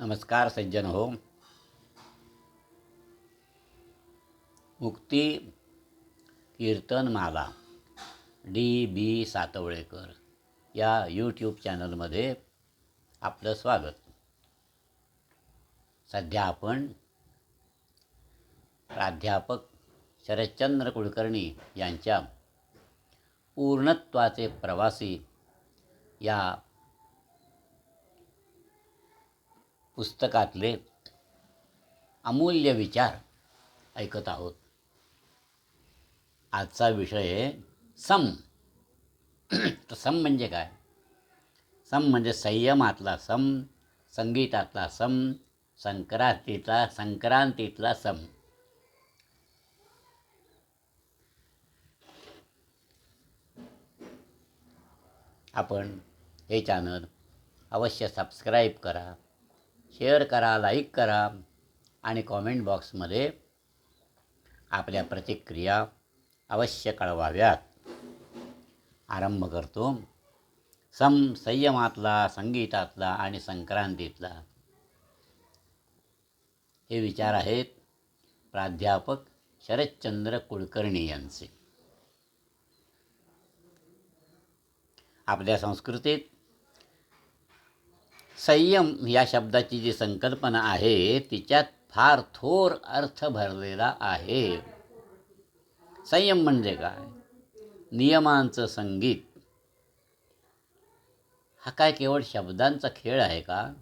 नमस्कार सज्जन हो. मुक्ती कीर्तनमाला डी बी सातवळेकर या यूट्यूब चॅनलमध्ये आपलं स्वागत. सध्या आपण प्राध्यापक शरदचंद्र कुलकर्णी यांच्या पूर्णत्वाचे प्रवासी या पुस्तकातले अमूल्य विचार ऐकत आहोत. आजचा विषय आहे सम. तर सम म्हणजे काय? सम म्हणजे संयमातला सम संगीतातला सम संक्रांतीतला संक्रांतीतला सम. आपण हे चॅनल अवश्य सबस्क्राईब करा. शेअर करा लाईक करा आणि कॉमेंट बॉक्समध्ये आपल्या प्रतिक्रिया अवश्य कळवाव्यात. आरंभ करतो. सम संयमातला संगीतातला आणि संक्रांतीतला हे विचार आहेत प्राध्यापक शरदचंद्र कुलकर्णी यांचे. आपल्या संस्कृतीत संयम या शब्दाची जी संकल्पना आहे तिच्यात फार थोर अर्थ भरलेला आहे. संयम म्हणजे काय? नियमांचं संगीत. हा काय केवळ शब्दांचा खेळ आहे का?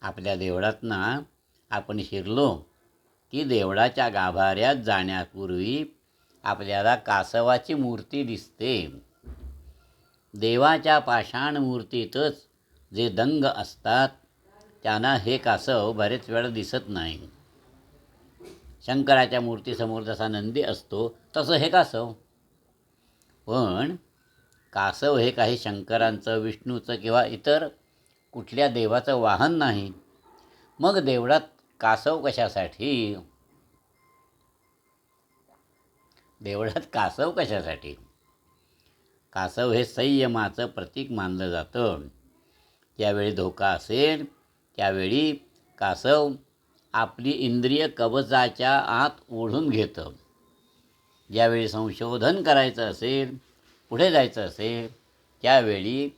आपल्या देवळातनं आपण शिरलो की देवळाच्या गाभाऱ्यात जाण्यापूर्वी आपल्याला कासवाची मूर्ती दिसते. देवाच्या पाषाण मूर्तीतच जे दंग असतात त्यांना हे कासव बरेच वेळा दिसत नाही. शंकराच्या मूर्तीसमोर जसा नंदी असतो तसं हे कासव. पण कासव हे काही शंकरांचं विष्णूचं किंवा इतर कुठल्या देवाचं वाहन नाही. मग देवळात कासव कशासाठी? देवळात कासव कशासाठी? कासव हे संयमाचं प्रतीक मानलं जातं. ज्यावेळी धोका असेल त्यावेळी कासव आपली इंद्रिय कवचाच्या आत ओढून घेतं. ज्यावेळी संशोधन करायचं असेल पुढे जायचं असेल त्यावेळी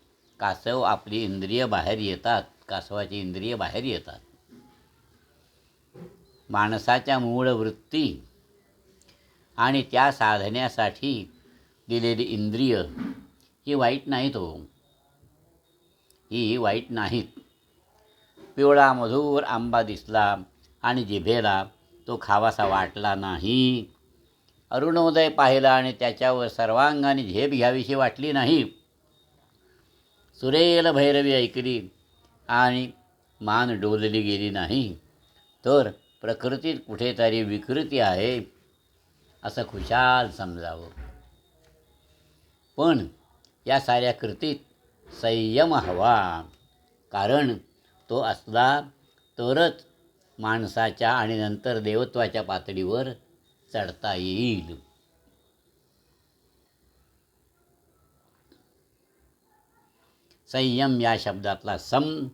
कासव आपली इंद्रिय बाहेर येतात कासवाची इंद्रिय बाहेर येतात. माणसाच्या मूळ वृत्ती आणि त्या साधण्यासाठी दिलेली इंद्रिय ही वाईट नाहीत हो. ही वाईट नाहीत. पिवळा मधुर आंबा दिसला आणि जिभेला तो खावासा वाटला नाही. अरुणोदय पाहिला आणि त्याच्यावर सर्वांगाने झेप घ्यावीशी वाटली नाही. सुरेल भैरवी ऐकली आणि मान डोलली गेली नाही. तर प्रकृतीत कुठेतरी विकृती आहे असं खुशाल समजावं. पण या साऱ्या कृतीत संयम हवा. कारण तो असला तरच माणसाच्या आणि नंतर देवत्वाच्या पातळीवर चढता येईल. संयम या शब्दातला सम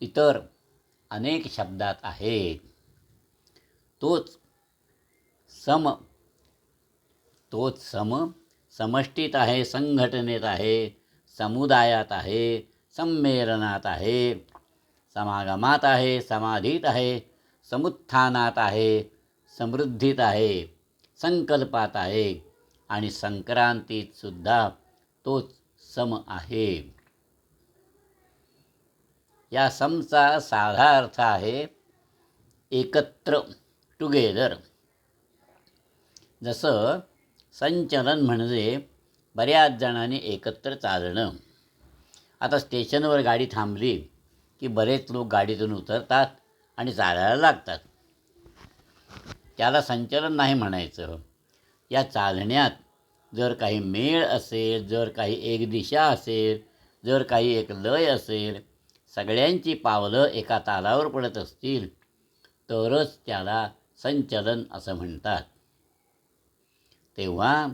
इतर अनेक शब्दात आहेत. तोच सम तोच सम समष्टीत आहे संघटनेत आहे समुदायात आहे संमेलनात आहे समागमात आहे समाधीत आहे समुत्थानात आहे समृद्धीत आहे संकल्पात आहे आणि संक्रांतीत सुद्धा तोच सम आहे. या समचा साधा अर्थ आहे एकत्र टुगेदर जसं संचलन म्हणजे बऱ्याच जणांनी एकत्र चालणं. आता स्टेशनवर गाडी थांबली की बरेच लोक गाडीतून उतरतात आणि चालायला लागतात. त्याला संचलन नाही म्हणायचं. या चालण्यात जर काही मेळ असेल जर काही एक दिशा असेल जर काही एक लय असेल सगळ्यांची पावलं एका तालावर पडत असतील तरच त्याला संचलन असं म्हणतात. तेव्हा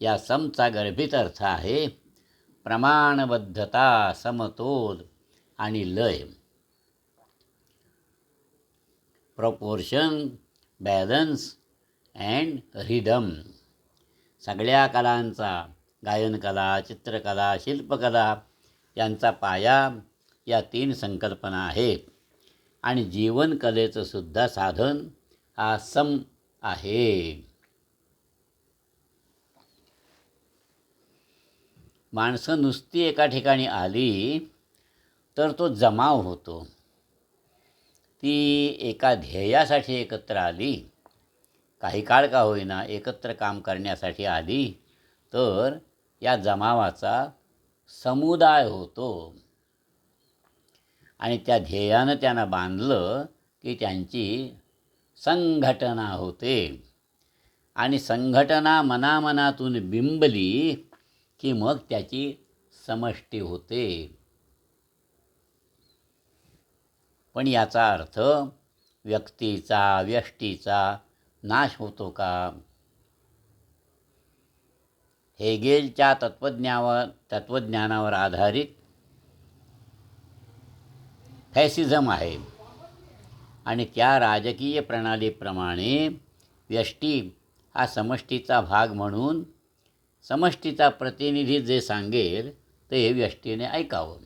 या समचा गर्भित अर्थ आहे प्रमाणबद्धता समतोल आणि लय. प्रपोर्शन बॅलन्स अँड रिदम सगळ्या कलांचा गायनकला चित्रकला शिल्पकला यांचा पाया या तीन संकल्पना आहेत. आणि जीवनकलेचं सुद्धा साधन हा सम आहे. माणसं नुसती एका ठिकाणी आली तर तो जमाव होतो. ती एका ध्येयासाठी एकत्र आली काही काळ का होईना एकत्र काम करण्यासाठी आली तर या जमावाचा समुदाय होतो. आणि त्या ध्येयानं त्यांना बांधलं की त्यांची संघटना होते. आणि संघटना मनामनातून बिंबली की मग त्याची समष्टी होते. पण याचा अर्थ व्यक्तीचा व्यष्टीचा नाश होतो का? हेगेलच्या तत्त्वज्ञावर तत्त्वज्ञानावर आधारित फॅसिझम आहे. आणि त्या राजकीय प्रणालीप्रमाणे व्यष्टी हा समष्टीचा भाग म्हणून समष्टीचा प्रतिनिधी जे सांगेल ते व्यष्टीने ऐकावं.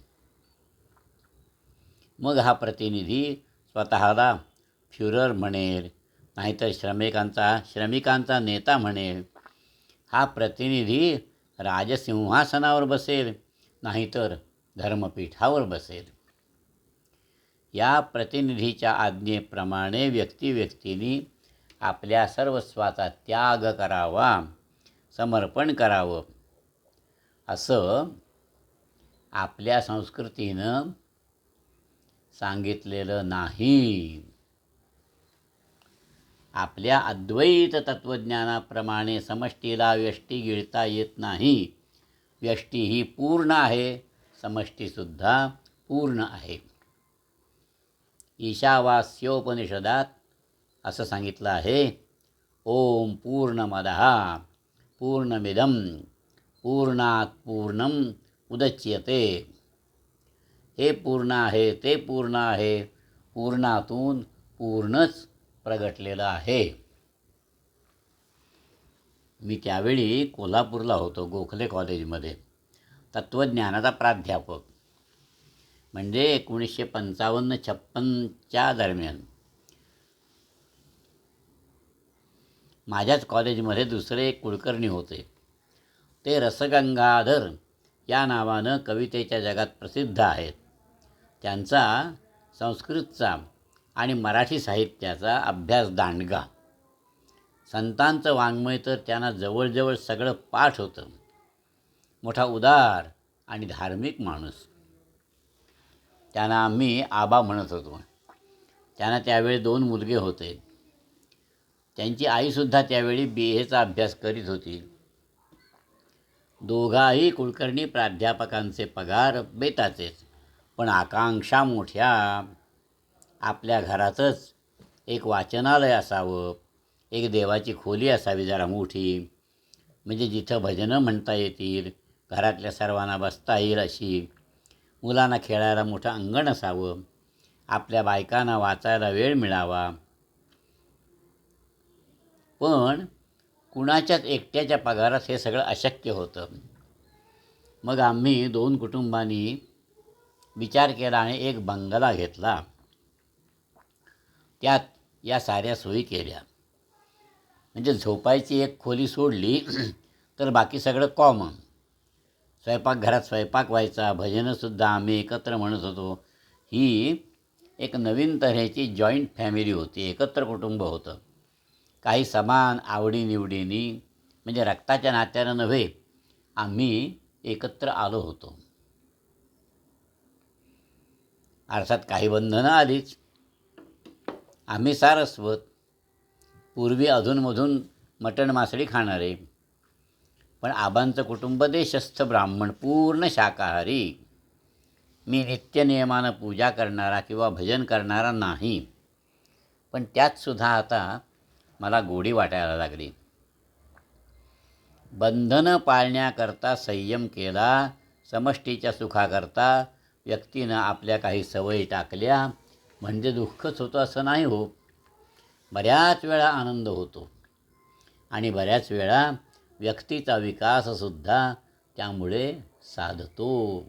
मग हा प्रतिनिधी स्वतःला फ्युरर म्हणेल नाहीतर श्रमिकांचा श्रमिकांचा नेता म्हणेल. हा प्रतिनिधी राजसिंहासनावर बसेल नाहीतर धर्मपीठावर बसेल. या प्रतिनिधीच्या आज्ञेप्रमाणे व्यक्तिव्यक्तींनी आपल्या सर्वस्वाचा त्याग करावा. समर्पण करावं. असं आपल्या संस्कृतीनं सांगितलेलं नाही. आपल्या अद्वैत तत्त्वज्ञानाप्रमाणे समष्टीला व्यष्टी गिळता येत नाही. व्यष्टी ही पूर्ण आहे समष्टीसुद्धा पूर्ण आहे. ईशावास्योपनिषदात असं सांगितलं आहे ओम पूर्णमदः पूर्णमिदं। पूर्णात पूर्णम उदच्यते। हे पूर्ण आहे ते पूर्ण आहे पूर्णातून पूर्णच प्रगटलेलं आहे। मी त्यावेळी कोल्हापूरला होतो गोखले कॉलेजमध्ये तत्त्वज्ञानाचा प्राध्यापक. म्हणजे एकोणीसशे पंचावन्न छप्पनच्या दरम्यान. माझ्याच कॉलेजमध्ये दुसरे एक कुलकर्णी होते. ते रसगंगाधर या नावानं कवितेच्या जगात प्रसिद्ध आहेत. त्यांचा संस्कृतचा आणि मराठी साहित्याचा अभ्यास दांडगा. संतांचं वाङ्मय तर त्यांना जवळजवळ सगळं पाठ होतं. मोठा उदार आणि धार्मिक माणूस. त्यांना आम्ही आबा म्हणत होतो. त्यांना त्यावेळी दोन मुलगे होते. त्यांची आईसुद्धा त्यावेळी बी एचा अभ्यास करीत होती. दोघाही कुलकर्णी प्राध्यापकांचे पगार बेताचेच पण आकांक्षा मोठ्या. आपल्या घरातच एक वाचनालय असावं एक देवाची खोली असावी जरा मोठी. म्हणजे जिथं भजनं म्हणता येतील घरातल्या सर्वांना बसता येईल अशी. मुलांना खेळायला मोठं अंगण असावं आपल्या बायकांना वाचायला वेळ मिळावा. पण कुणाच्याच एकट्याच्या पगारात हे सगळं अशक्य होतं. मग आम्ही दोन कुटुंबांनी विचार केला आणि एक बंगला घेतला. त्यात या साऱ्या सोयी केल्या. म्हणजे झोपायची एक खोली सोडली तर बाकी सगळं कॉमन स्वयंपाकघरात स्वयंपाक व्हायचा भजनंसुद्धा आम्ही एकत्र म्हणत होतो. ही एक नवीन तऱ्हेची जॉईंट फॅमिली होती एकत्र कुटुंब होतं. काही समान आवडीनिवडीनी म्हणजे रक्ताच्या नात्यानं नव्हे आम्ही एकत्र आलो होतो. अर्थात काही बंधनं आलीच. आम्ही सारस्वत पूर्वी अधूनमधून मटण मासळी खाणारे. पण आबांचं कुटुंब देशस्थ ब्राह्मण पूर्ण शाकाहारी. मी नित्यनियमानं पूजा करणारा किंवा भजन करणारा नाही. पण त्यातसुद्धा आता मला गोडी वाटायला लागली. बंधनं पाळण्याकरता संयम केला समष्टीच्या सुखाकरता व्यक्तीनं आपल्या काही सवयी टाकल्या म्हणजे दुःखच होतं असं नाही हो. बऱ्याच वेळा आनंद होतो. आणि बऱ्याच वेळा व्यक्तीचा विकाससुद्धा त्यामुळे साधतो.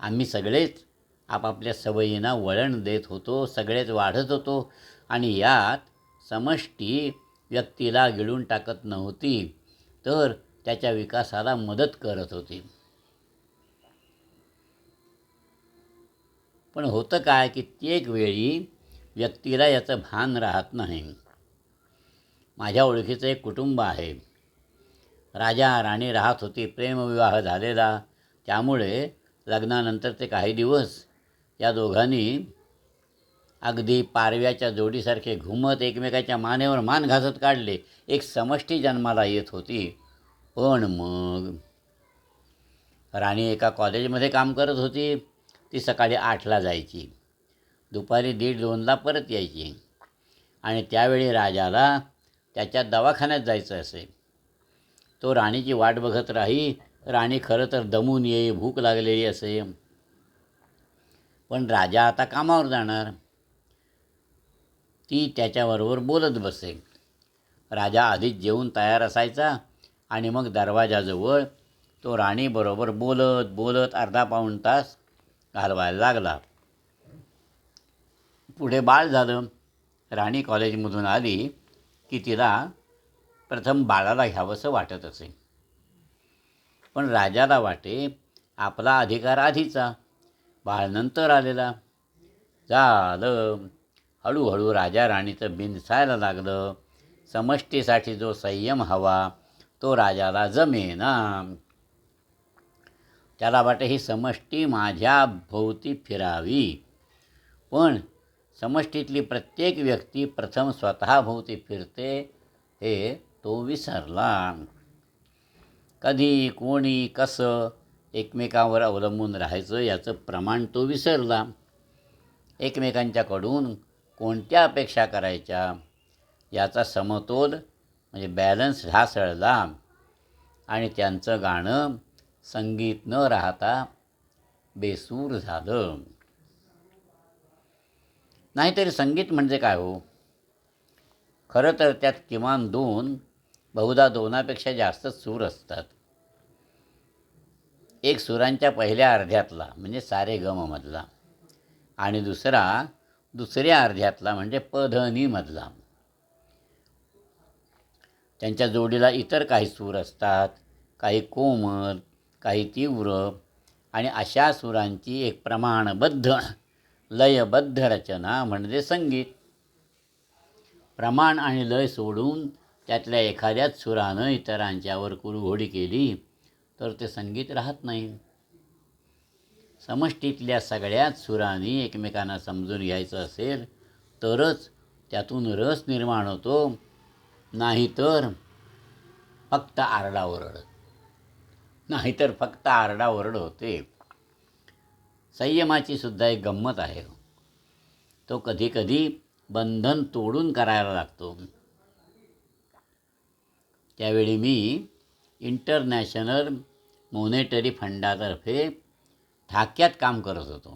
आम्ही सगळेच आपापल्या सवयींना वळण देत होतो सगळेच वाढत होतो आणि यात समष्टी व्यक्तीला गिळून टाकत नव्हती तर त्याच्या विकासाला मदत करत होती. पण होतं काय कित्येक वेळी व्यक्तीला याचं भान राहत नाही. माझ्या ओळखीचं एक कुटुंब आहे. राजा राणी राहत होती प्रेमविवाह झालेला. त्यामुळे लग्नानंतर ते काही दिवस या दोघांनी अगदी पारव्याच्या जोडीसारखे घुमत एकमेकाच्या मानेवर मान घासत काढले. एक समष्टी जन्माला येत होती. पण मग? राणी एका कॉलेजमध्ये काम करत होती. ती सकाळी आठला जायची. दुपारी दीड दोनला परत यायची. आणि त्यावेळी राजाला त्याच्या दवाखान्यात जायचं असे. तो राणीची वाट बघत राही राणी खरं तर दमून येई भूक लागलेली असे. पण राजा आता कामावर जाणार. ती त्याच्याबरोबर बोलत बसे राजा आधीच जेवून तयार असायचा आणि मग दरवाजाजवळ तो राणीबरोबर बोलत बोलत अर्धा पाऊण तास घालवायला लागला. पुढे बाळ झालं. राणी कॉलेजमधून आली की तिला प्रथम बाळाला घ्यावंसं वाटत असे. पण राजाला वाटे आपला अधिकार आधीचा. बाळ नंतर आलेला. झालं. हळूहळू राजा राणीचं बिनसायला लागलं. समष्टीसाठी जो संयम हवा तो राजाला जमेना. त्याला वाटे ही समष्टी माझ्या भोवती फिरावी. पण समष्टीतली प्रत्येक व्यक्ती प्रथम स्वतःभोवती फिरते हे तो विसरला. कधी कोणी कसं एकमेकांवर अवलंबून राहायचं याचं प्रमाण तो विसरला. एकमेकांच्याकडून कोणत्या अपेक्षा करायच्या? याचा समतोल म्हणजे बॅलन्स ढासळला आणि त्यांचं गाणं संगीत न राहता बेसूर झालं. नाहीतरी संगीत म्हणजे काय हो? खरं तर त्यात किमान दोन बहुधा दोनापेक्षा जास्त सूर असतात. एक सुरांच्या पहिल्या अर्ध्यातला म्हणजे सारे गममधला. आणि दुसरा दुसऱ्या अर्ध्यातला म्हणजे पधनीमधला त्यांच्या जोडीला इतर काही सूर असतात काही कोमल काही तीव्र आणि अशा सुरांची एक प्रमाणबद्ध लयबद्ध रचना म्हणजे संगीत. प्रमाण आणि लय सोडून त्यातल्या एखाद्याच सुरानं इतरांच्यावर कुरघोडी केली तर ते संगीत राहत नाही. समष्टीतल्या सगळ्याच सुरांनी एकमेकांना समजून घ्यायचं असेल तरच त्यातून रस निर्माण होतो. नाहीतर फक्त आरडाओरड नाहीतर फक्त आरडाओरड होते. संयमाची सुद्धा एक गंमत आहे हो. तो कधीकधी बंधन तोडून करायला लागतो. त्यावेळी मी इंटरनॅशनल मॉनेटरी फंडातर्फे ढाक्यात काम करत होतो.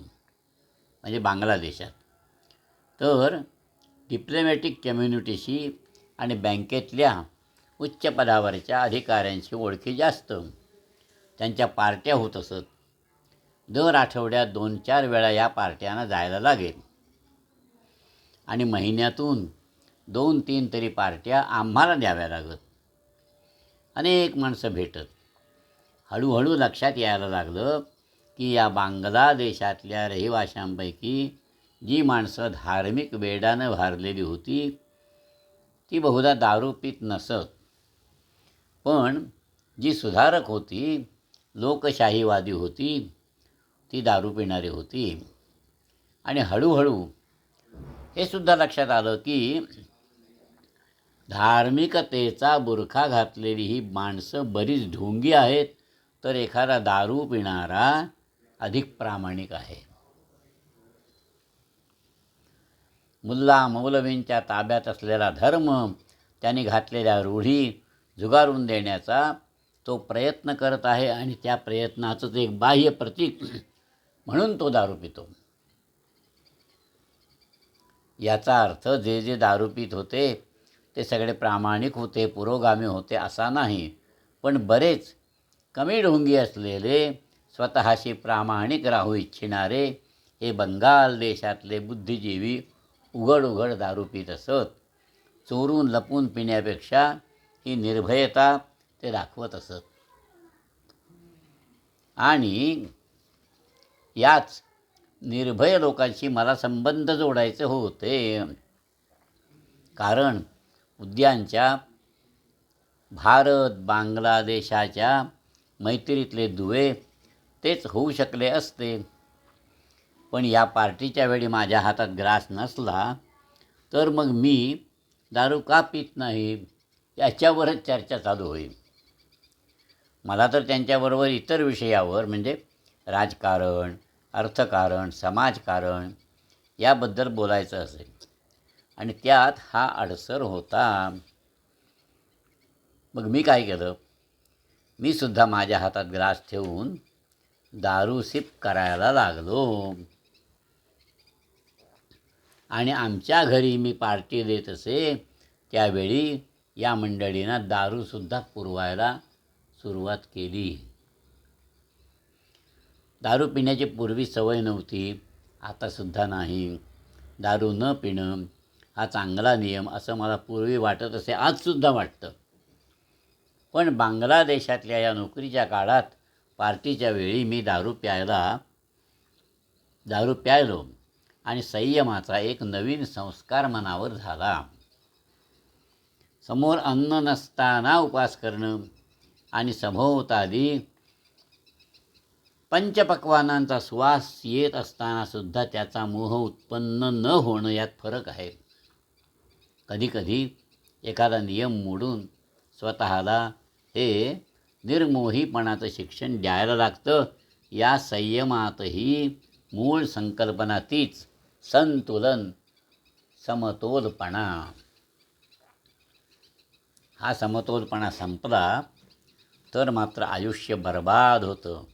म्हणजे बांगलादेशात. तर डिप्लोमॅटिक कम्युनिटीशी आणि बँकेतल्या उच्च पदावरच्या अधिकाऱ्यांशी ओळखी जास्त. त्यांच्या पार्ट्या होत असत. दर आठवड्यात दोन चार वेळा या पार्ट्यांना जायला लागेल. आणि महिन्यातून दोन तीन तरी पार्ट्या आम्हाला द्याव्या लागत. अनेक माणसं भेटत. हळूहळू लक्षात यायला लागलं की या बांगलादेशातल्या रहिवाशांपैकी जी माणसं धार्मिक वेडानं भारलेली होती ती बहुधा दारू पीत नसत. पण जी सुधारक होती लोकशाहीवादी होती ती दारू पिणारी होती. आणि हळूहळू हे सुद्धा लक्षात आलं की धार्मिकतेचा बुरखा घातलेली ही माणसं बरीच ढोंगी आहेत तर एखादा दारू पिणारा अधिक प्रामाणिक आहे. मुल्ला मौलवींच्या ताब्यात असलेला धर्म त्यांनी घातलेल्या रूढी जुगारून देण्याचा तो प्रयत्न करत आहे आणि त्या प्रयत्नाचंच एक बाह्य प्रतीक म्हणून तो दारू पितो. याचा अर्थ जे जे दारू पित होते ते सगळे प्रामाणिक होते पुरोगामी होते असा नाही पण बरेच कमी ढोंगी असलेले स्वतःशी प्रामाणिक राहू इच्छिणारे हे बंगाल देशातले बुद्धिजीवी उघड उघड दारू पित असत. चोरून लपून पिण्यापेक्षा ही निर्भयता ते दाखवत असत. आणि याच निर्भय लोकांशी मला संबंध जोडायचे होते. कारण उद्यानच्या भारत बांगलादेशाच्या मैत्रीतले दुवे तेच होऊ शकले असते. पण या पार्टीच्या वेळी माझ्या हातात ग्रास नसला तर मग मी दारू का पित नाही याच्यावरच चर्चा चालू होईल. मला तर त्यांच्याबरोबर इतर विषयावर म्हणजे राजकारण अर्थकारण समाजकारण याबद्दल बोलायचं असेल. आणि त्यात हा अडसर होता. मग मी काय केलं? मी सुद्धा माझ्या हातात ग्रास ठेवून दारू सिप करायला लागलो. आणि आमच्या घरी मी पार्टी देत असे त्यावेळी या मंडळीनं दारूसुद्धा पुरवायला सुरुवात केली. दारू पिण्याची पूर्वी सवय नव्हती आतासुद्धा नाही. दारू न पिणं हा चांगला नियम असं मला पूर्वी वाटत असे आजसुद्धा वाटतं. पण बांगलादेशातल्या या नोकरीच्या काळात पार्टीच्या वेळी मी दारू प्यायला दारू प्यायलो आणि संयमाचा एक नवीन संस्कार मनावर झाला. समोर अन्न नसताना उपास करणं आणि सभोवताली पंचपक्वानांचा सुवास येत असताना सुद्धा त्याचा मोह उत्पन्न न होणं यात फरक आहे. कधीकधी एखादा नियम मोडून स्वतःला हे निर्मोहीपणाचं शिक्षण द्यायला लागतं. या संयमातही मूळ संकल्पना तीच संतुलन समतोलपणा. हा समतोलपणा संपला तर मात्र आयुष्य बर्बाद होतं.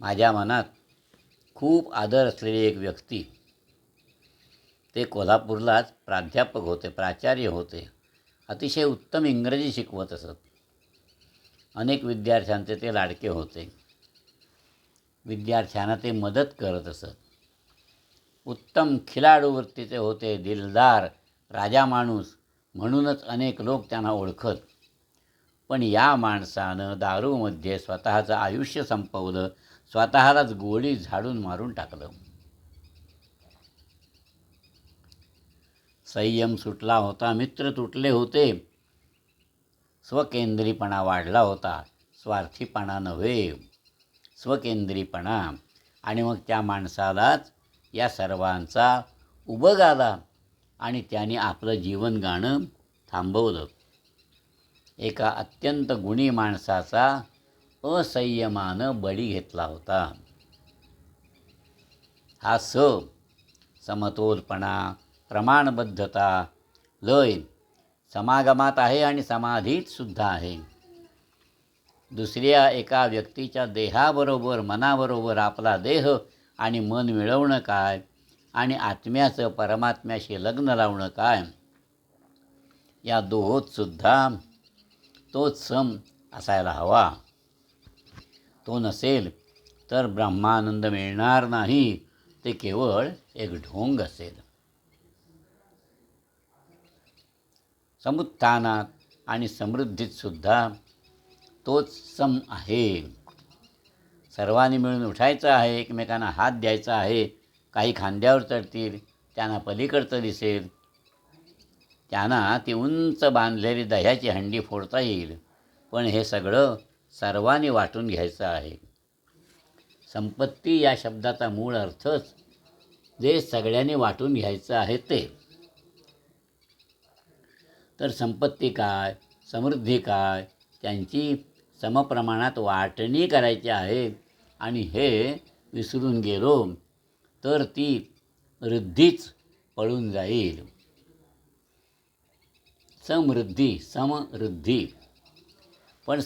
माझ्या मनात खूप आदर असलेली एक व्यक्ती ते कोल्हापूरलाच प्राध्यापक होते प्राचार्य होते. अतिशय उत्तम इंग्रजी शिकवत असत. अनेक विद्यार्थ्यांचे ते लाडके होते. विद्यार्थ्यांना ते मदत करत असत. उत्तम खिलाडू वृत्तीचे होते दिलदार राजा माणूस म्हणूनच अनेक लोक त्यांना ओळखत. पण या माणसानं दारूमध्ये स्वतःचं आयुष्य संपवलं स्वतःलाच गोळी झाडून मारून टाकलं. संयम सुटला होता मित्र तुटले होते. स्वकेंद्रीपणा वाढला होता. स्वार्थीपणा नव्हे. स्वकेंद्रीपणा. आणि मग त्या माणसालाच या सर्वांचा उभग आला. आणि त्याने आपलं जीवन गाणं थांबवलं. एका अत्यंत गुणी माणसाचा असंयमानं बळी घेतला होता. हा स समतोलपणा प्रमाणबद्धता लय समागमात आहे आणि समाधीत सुद्धा आहे. दुसऱ्या एका व्यक्तीच्या देहाबरोबर मनाबरोबर आपला देह आणि मन मिळवणं काय? आणि आत्म्याचं परमात्म्याशी लग्न लावणं काय? या दोहोतसुद्धा तोच सम असायला हवा. तो नसेल तर ब्रह्मानंद मिळणार नाही. ते केवळ एक ढोंग असेल. समुत्थानात आणि समृद्धीतसुद्धा तोच सम आहे. सर्वांनी मिळून उठायचं आहे एकमेकांना हात द्यायचा आहे. काही खांद्यावर चढतील त्यांना पलीकडचं दिसेल. त्यांना ती उंच बांधलेली दह्याची हंडी फोडता येईल. पण हे सगळं सर्वांनी वाटून घ्यायचं आहे. संपत्ती या शब्दाचा मूळ अर्थच जे सगळ्यांनी वाटून घ्यायचं आहे ते. तर संपत्ती काय समृद्धी काय त्यांची समप्रमाणात वाटणी करायची आहे आणि हे विसरून गेलो तर ती वृद्धीच पळून जाईल. समृद्धी समृद्धी. पण